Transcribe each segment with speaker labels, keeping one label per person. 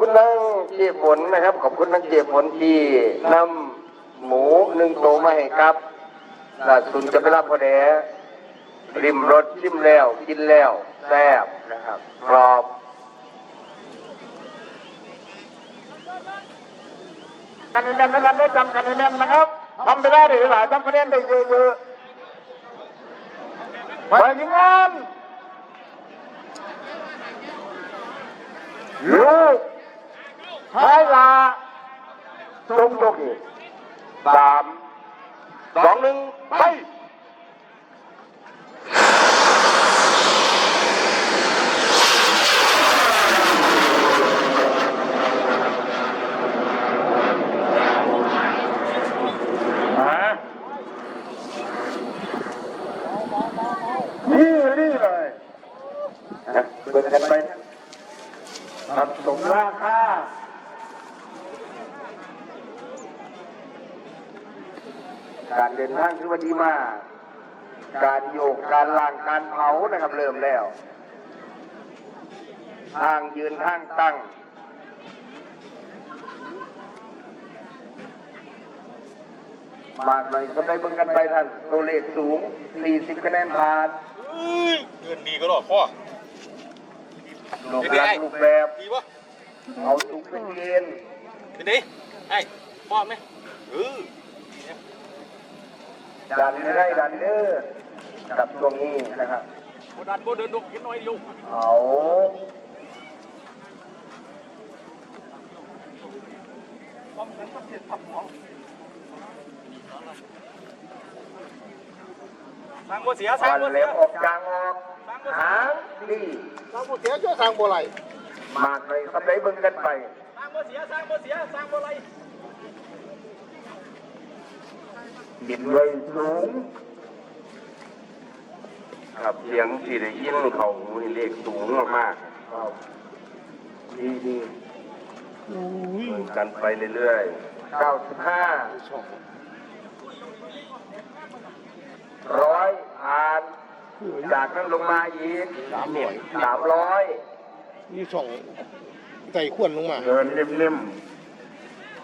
Speaker 1: คุณทั้งเจี๊ยบฝนนะครับ ขอบคุณทั้งเจี๊ยบฝนที่นำหมูหนึ่งโตวมาให้ครับล่าสุดจะไปรับพอแดริมรถชิมแล้ว กินแล้วแซ่บนะครับกรอบ
Speaker 2: คะแนนนะครับได้จำคะแนนนะครับทำไปได้หรือหลายทำคะแนนได้เยอะๆไปยิงงานลู เวลาทรงโตกี
Speaker 1: สามสองหนึ่งไป
Speaker 2: มานี่นี่เลย
Speaker 1: นะเปิดกันไป
Speaker 2: ตัดสมราคา
Speaker 1: การเดินทางถือว่าดีมากการโยกการล่างการเผานะครับเริ่มแล้วทางยืนทางตั้งมากหน่อยก็ได้เบิ่งกันไปท่านตัวเลขสูง 40 คะแนนผ่าน
Speaker 3: เอ้ยเกินดีก็หรอกพ่อ
Speaker 1: รูปแบบรูปแบบ
Speaker 3: ดีปะ
Speaker 1: เอาสุกเป็นเกณฑ์
Speaker 3: เป็นดีไอ้พ่อไหมเออ
Speaker 1: ดันได้ดันเด้อกับช่วงนี้นะครับ
Speaker 3: โบดันโบเดินดกเห็นน้อยเดียว
Speaker 1: เอา
Speaker 3: สร้างบัวเสียสร้าง
Speaker 1: วัน
Speaker 3: บัว
Speaker 1: เห
Speaker 3: เสี
Speaker 1: ล็
Speaker 3: ย
Speaker 1: บออกกลางออกหางดี
Speaker 2: เราผู้เสียช่วยทางบัวไหล
Speaker 1: มากเลยครับได้เบิ่งกันไป
Speaker 3: สร้างบัวเสียสร้างบัวเสียสร้างบัวไร
Speaker 1: บินไว้สูงครับเสียงที่ได้ยินเขาหูนี่เลขสูงมากๆครับดีดีเบิ่งกันไปเรื่อยๆ95ร้อยผ่าน จากนั้นลงมาอีก
Speaker 2: สามหน่วย
Speaker 1: สามร้อย
Speaker 2: นี่สองไก่ขวนลงมา
Speaker 1: เดินเล่ม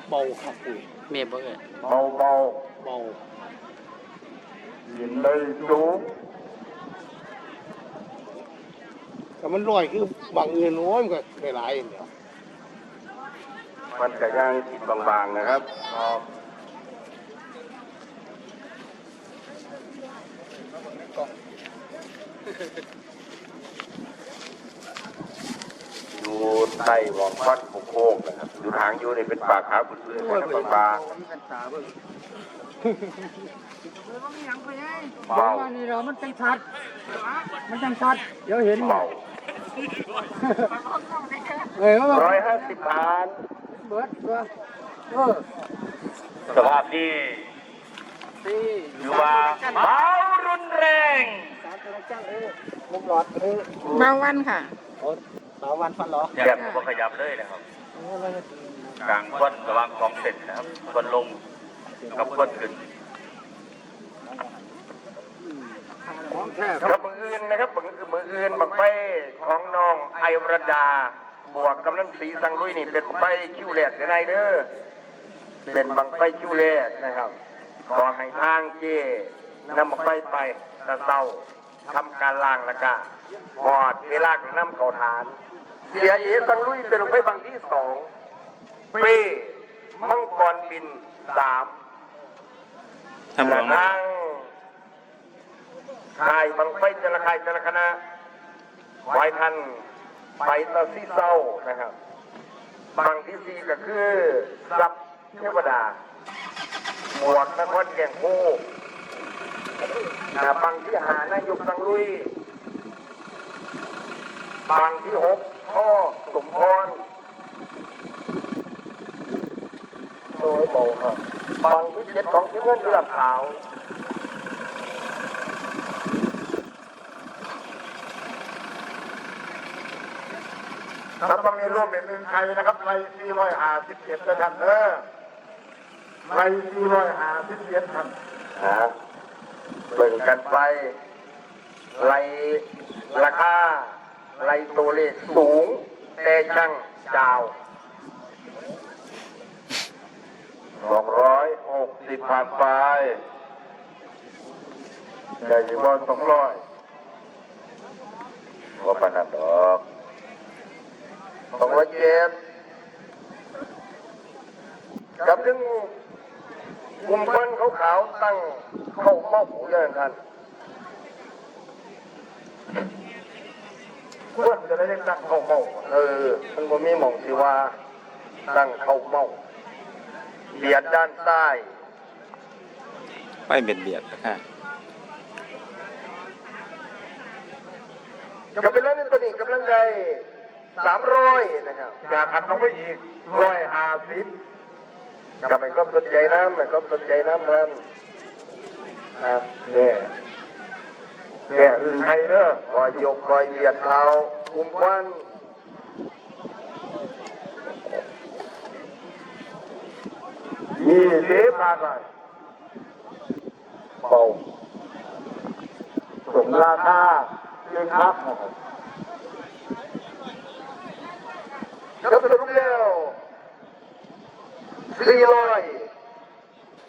Speaker 2: เบาครับปุ้ย
Speaker 4: เมียบ่เอ่ย
Speaker 1: ๆเบา
Speaker 2: เบา
Speaker 1: ๆยินเลยสูง
Speaker 2: แต่มันลอยคือบางเงินโอ้ยมันก็ไม่หลายอย่างเดียว
Speaker 1: มันก็ย่างจิตบางๆนะครับอยู่ ใต้หวองฟันโค้งๆนะครับอยู่ทางอยู่นี่เป็นปากขาวพื้นๆนะครับบางๆเบา
Speaker 4: นี่เรามันจังชัดมันจังชัดเดี๋ยวเห็น
Speaker 1: เบา
Speaker 4: เอ้ยว่า
Speaker 1: ร้อยห้าสิบผ่าน
Speaker 4: เบิดตัวเออ
Speaker 3: สภาพที่ถือว่าเมารุนแรง
Speaker 4: บางวันค่ะ
Speaker 3: แยกตัวขยับเลยนะครับกลางควนระหว่างสองเส้นนะครับควนลงกับควนขึ้น
Speaker 1: ครับมืออื่นนะครับมือมืออื่นบังไปของน้องไอรดา บวกกำนันสีสังลุยนี่เป็นบังไปคิวแรกยังไงเด้อเป็นบังไปคิวแรกนะครับขอให้ทางเจนำบังไปไปตะเศร้าทำการล้างแล้วก็หอดเวลาของน้ำเขาฐาน เสียเอสังลุยเป็นบังไปบังที่สองเป้มังกรบินสาม
Speaker 3: ทำหลัง
Speaker 1: ทางคายบังไฟแต่ละคายแต่ละคณะไว้ท่านไปตะซี่เศร้านะครับบางที่สี่ก็คือสับเทวดาหมวกนครแก่งโคกนะบางที่หานายกสังลุยบางที่หก พ่อสมพรโดยเบาครับบางที่เจ็ดของที่เงินเลือดขาว
Speaker 2: ครับต้องมีร่วมเป็นหนึ่งไทยนะครับใน457ด้วยหาสิบเจ็ดนเออใน457ครับเจ็ดท่า
Speaker 1: นะเบิ่งกันไปไล่ราคา ไลโตเลสูง แต่ช่างดาวสองร้อยหกสิบผ่านไปใหญ่ยี่ว่าสองร้อยว่าปนัดอกสองร้อยเจ็ดกับถึงกลุ่มฟันขาวๆตั้งเข้ามออหูอย่างนั้น
Speaker 2: เพื่อนจะได้เรียกตั้งเข้าเมา
Speaker 1: เออมันบ่มีหม่องที่ว่าตั้งเข้าเมาเบียดด้านซ้าย
Speaker 5: ไม่เบียดเบียดนะฮะ
Speaker 1: จะเป็นเรื่องนี้ตัวนี้กำลังได้สามร้อยนะครับ
Speaker 2: จากขันลงไปอีกร้อยห้าสิบ
Speaker 1: กับมันก็สนใจน้ำมันก็สนใจน้ำมันนะเนี่ย เนี่อื่นใครเนอะคอยยกคอยเหยียดเท้ากลุ่มควัน
Speaker 2: ยี่สิบมาก่อน
Speaker 1: เบา
Speaker 2: สมราคาเรื่องครับ
Speaker 1: แล้วสรุปแล้วสี่ร้อย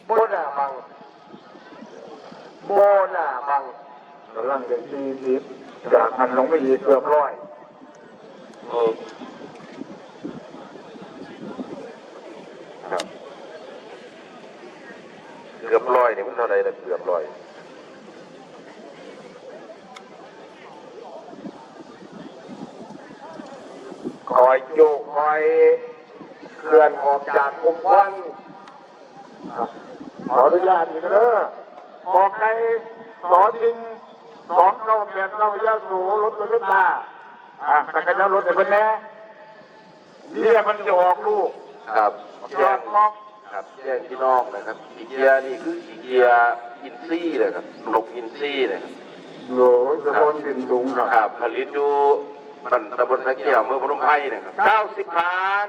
Speaker 1: โบนาบังโบนาบัง
Speaker 2: กำลังจะสี่สิบจากขันลงไปอีกเกือบร้อย
Speaker 1: ครับเกือบร้อยนี่มันเท่าไรนะเกือบร้อยคอยโยกคอยเคลื่อนออกจากกลุ่มควัน
Speaker 2: ขออนุญาตอีกเด้อออกในสอจริง สองเก้าแปดเก้ายาสูรถตัวรถตาอะแต่กันจะรถแต่เป็นแน่เนี่ยมันจะออกลูก
Speaker 1: ครับ
Speaker 2: แยกล็อก
Speaker 1: ครับแจ้งพี่น้องนะครับอีเกียนี่คืออีเกียอินซี่เลยครับนกอินซี่เลยครับ
Speaker 2: โหลจะบนดินสูงครับ
Speaker 1: ครับผลิตอยู่บันตำบลพระเกี่ยวเมืองพนมไพรนะครับเก้าสิบพัน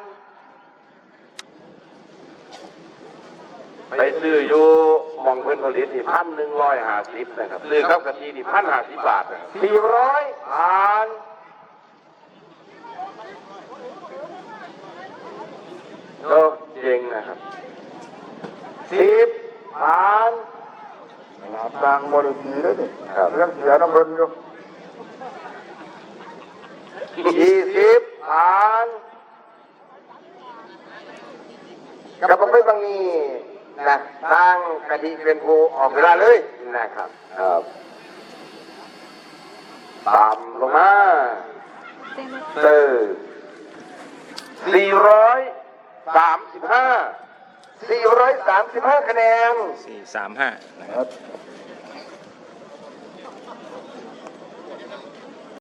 Speaker 1: ไปซื้ออยู่ห มองเพื่อนผลิตนี่พันหนึ่งร้อยห้าสิบนะครับซื้อข้าวกะทินี่พันห้าสิบบาทนะครับสี่ร้อยพันก็เจ๋งนะครับสิบพัน
Speaker 2: หลาบต่างบริสีเลยนี่
Speaker 1: ครับ
Speaker 2: เรื่องเสียน้ำเพิ่นอยู่
Speaker 1: ยี่สิบพันกับผมไม่บางนี้นะตั้ง กะทิเป็นผู้ออกเวลาเลยนะครับครับตามลงมาเตอร์สี่ร้อยสามสิบห้าสี่ร้อยสามสิบห้าคะแนน
Speaker 5: สี่สามห้านะครับ